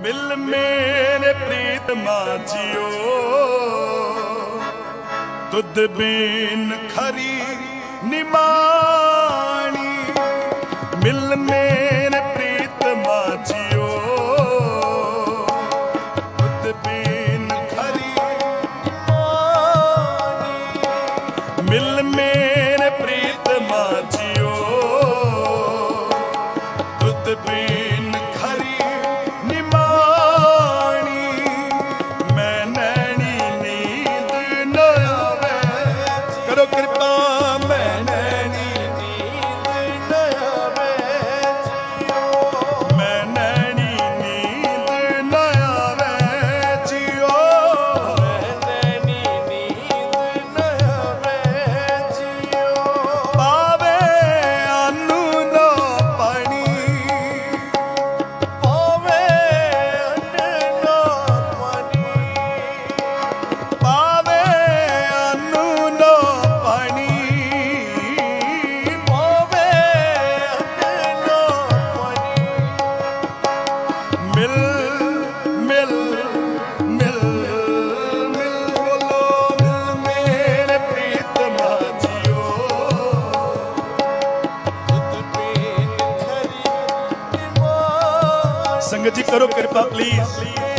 ਮਿਲ ਮੇਰੇ ਪ੍ਰੀਤ ਮਾਜਿਓ ਦੁੱਧ ਬੀਨ ਖਰੀ ਨਿਮਾਣੀ। ਮਿਲ ਮੇਰੇ ਕਰੋ ਕਿਰਪਾ ਪਲੀਜ਼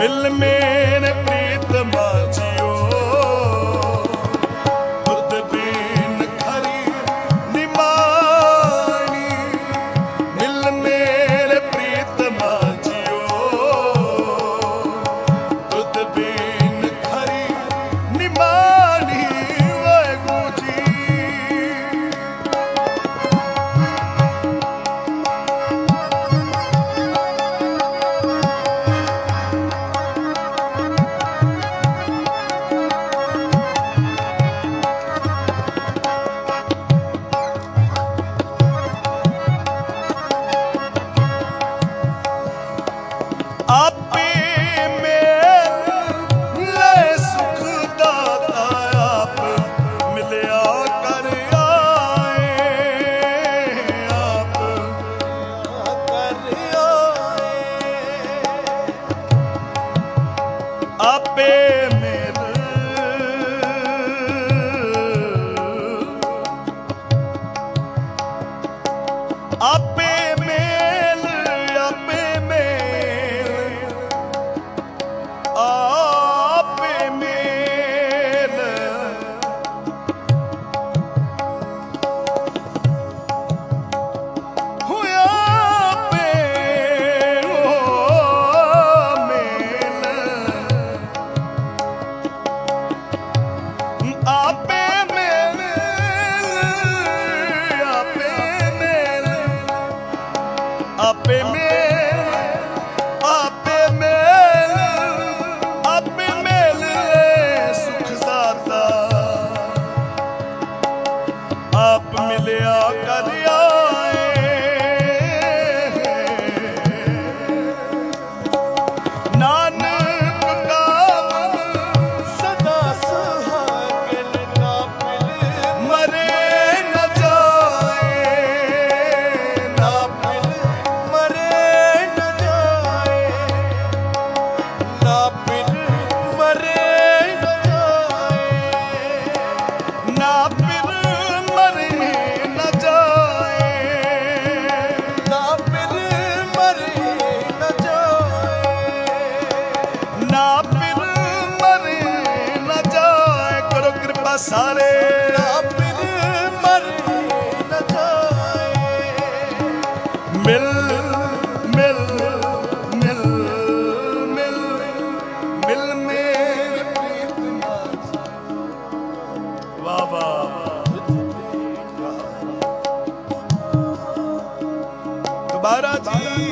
मिल में ਸਾਰੇ ਆਪਿਰ ਮਰ ਮਿਲ ਮਿਲ ਮਿਲ ਮਿਲ ਮਿਲ ਮੇਰੇ ਦੁਬਾਰਾ ਜੀ।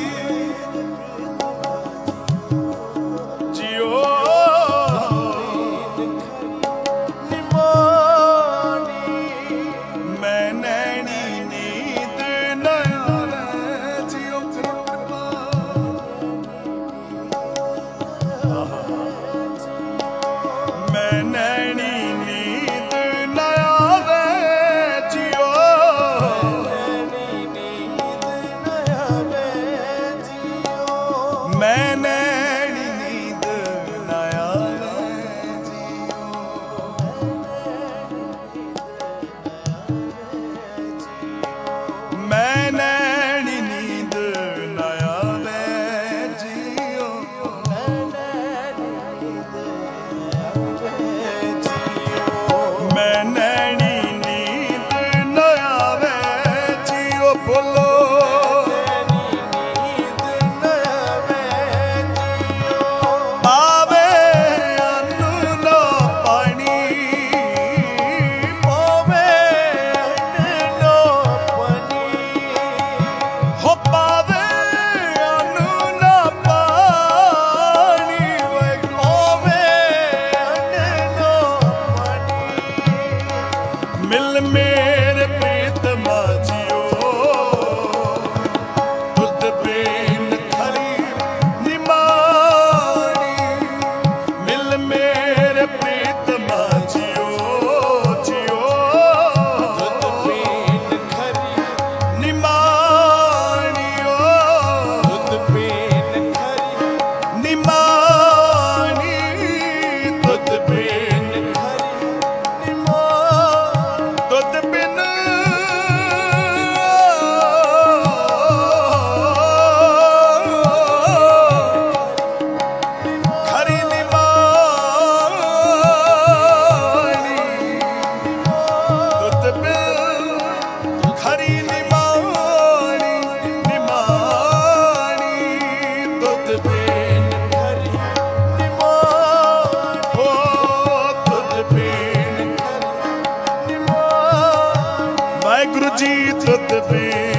ਵਾਹਿਗੁਰੂ ਜੀ ਤਤਬੀਰ